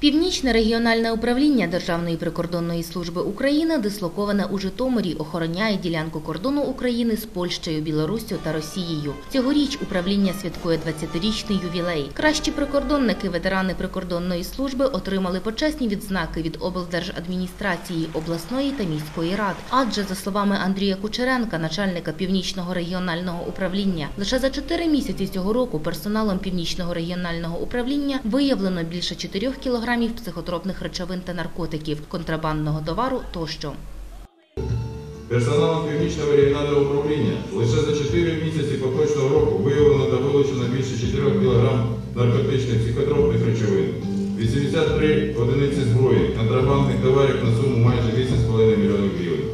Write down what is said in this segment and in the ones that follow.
Північне регіональне управління Державної прикордонної служби України, дислоковане у Житомирі, охороняє ділянку кордону України з Польщею, Білоруссю та Росією. Цьогоріч управління святкує 20-річний ювілей. Кращі прикордонники, ветерани прикордонної служби отримали почесні відзнаки від облдержадміністрації, обласної та міської рад. Адже, за словами Андрія Кучеренка, начальника північного регіонального управління, лише за 4 місяці цього року персоналом північного регіонального управління виявлено більше 4 кілограмів психотропних речовин та наркотиків, контрабандного товару тощо. Персоналом Північного регіонального управління лише за 4 місяці поточного року виявлено та вилучено більше 4 кг наркотичних психотропних речовин, 83 одиниці зброї, контрабандних товарів на суму майже 8,5 млн гривень.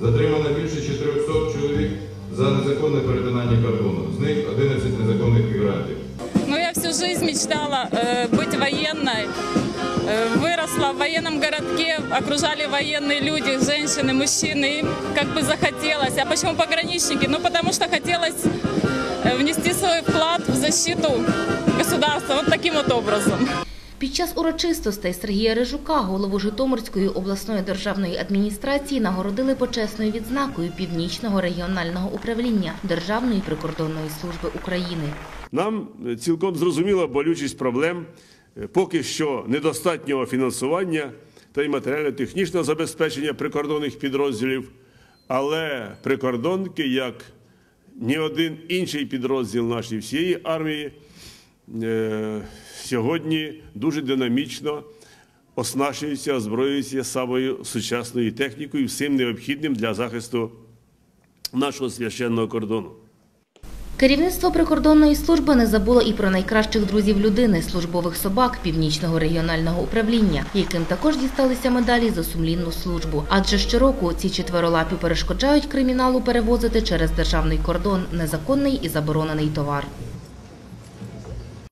Затримано більше 400 чоловік за незаконне перетинання кордону, з них 11 незаконних мігрантів. Ну, я всю жизнь мечтала э, быть военной. Э, выросла в военном городке, окружали военные люди, женщины, мужчины. Им как бы захотелось. А почему пограничники? Ну, потому что хотелось э, внести свой вклад в защиту государства вот таким вот образом. Під час урочистостей Сергія Рижука, голову Житомирської обласної державної адміністрації, нагородили почесною відзнакою Північного регіонального управління Державної прикордонної служби України. Нам е, цілком зрозуміла болючість проблем е, поки що недостатнього фінансування та й матеріально-технічного забезпечення прикордонних підрозділів, але прикордонники, як ні один інший підрозділ нашої всієї армії, е, сьогодні дуже динамічно оснащуються, озброюються самою сучасною технікою, всім необхідним для захисту нашого священного кордону. Керівництво прикордонної служби не забуло і про найкращих друзів людини службових собак Північного регіонального управління, яким також дісталися медалі за сумлінну службу. Адже щороку ці четверолапі перешкоджають криміналу перевозити через державний кордон незаконний і заборонений товар.